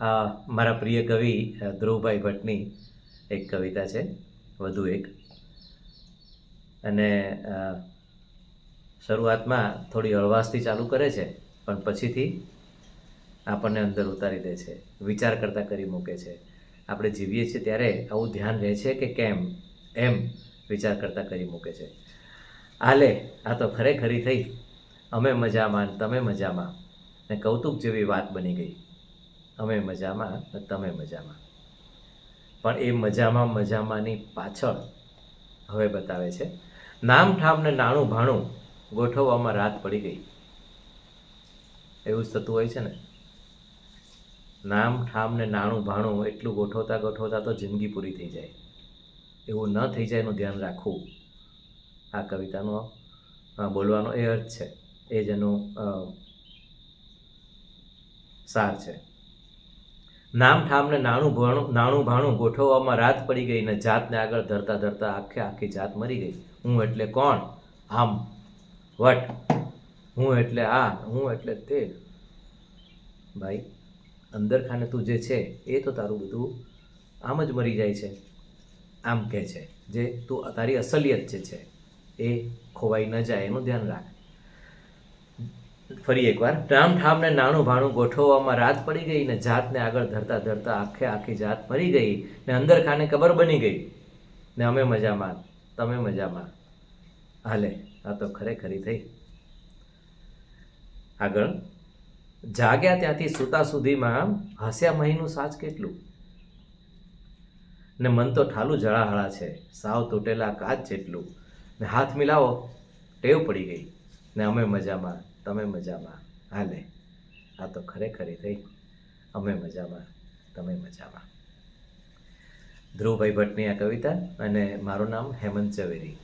આ મારા પ્રિય કવિ ધ્રુવભાઈ ભટ્ટની એક કવિતા છે, વધુ એક. અને શરૂઆતમાં થોડી હળવાશથી ચાલુ કરે છે, પણ પછીથી આપણને અંદર ઉતારી દે છે, વિચાર કરતાં કરી મૂકે છે. આપણે જીવીએ છીએ ત્યારે આવું ધ્યાન રહે છે કે કેમ, એમ વિચાર કરતાં કરી મૂકે છે. આલે, આ તો ખરેખરી થઈ. અમે મજામાં તમે મજામાં. ને કૌતુક જેવી વાત બની ગઈ. અમે મજામાં, તમે મજામાં. પણ એ મજામાં મજામાંની પાછળ હવે બતાવે છે, નામ ઠામને નાણું ભાણું ગોઠવવામાં રાત પડી ગઈ. એવું જ થતું હોય છે ને? નામ ઠામને નાણું ભાણું એટલું ગોઠવતા ગોઠવતા તો જિંદગી પૂરી થઈ જાય. એવું ન થઈ જાય એનું ધ્યાન રાખવું. આ કવિતાનો બોલવાનો એ અર્થ છે. એ જ એનું સાર છે. નામ ઠામને નાણું ભાણું નાણું ભાણું ગોઠવવામાં રાત પડી ગઈ ને જાતને આગળ ધરતા ધરતા આખે આખી જાત મરી ગઈ. હું એટલે કોણ? આમ. વટ. હું એટલે આ, હું એટલે તે. ભાઈ અંદર ખાને તું જે છે એ તો તારું બધું આમ જ મરી જાય છે. આમ કહે છે. જે તું તારી અસલિયત જે છે એ ખોવાઈ ન જાય, એનું ધ્યાન રાખ. ફરી એકવાર. રામ ઠામને ને નાણું ભાણું ગોઠવવામાં રાત પડી ગઈ ને જાતને આગળ ધરતા ધરતા આખે આખી જાત મરી ગઈ ને અંદર ખાને કબર બની ગઈ. ને અમે મજામાં. તમે મજામાં. હાલે, આ તો ખરેખરી થઈ. આગળ. જાગ્યા ત્યાંથી સૂતા સુધીમાં હસ્યા મહીનું સાચ કેટલું? ને મન તો ઠાલું જળાહળા છે. સાવ તૂટેલા કાચ જેટલું. ને હાથ મિલાવો, ટેવ પડી ગઈ. ને અમે મજામાં. તમે મજામાં? હાલે. આ તો ખરેખરી થઈ. અમે મજામાં. તમે મજામાં. ધ્રુવભાઈ ભટ્ટની આ કવિતા અને મારું નામ હેમંત ઝવેરી.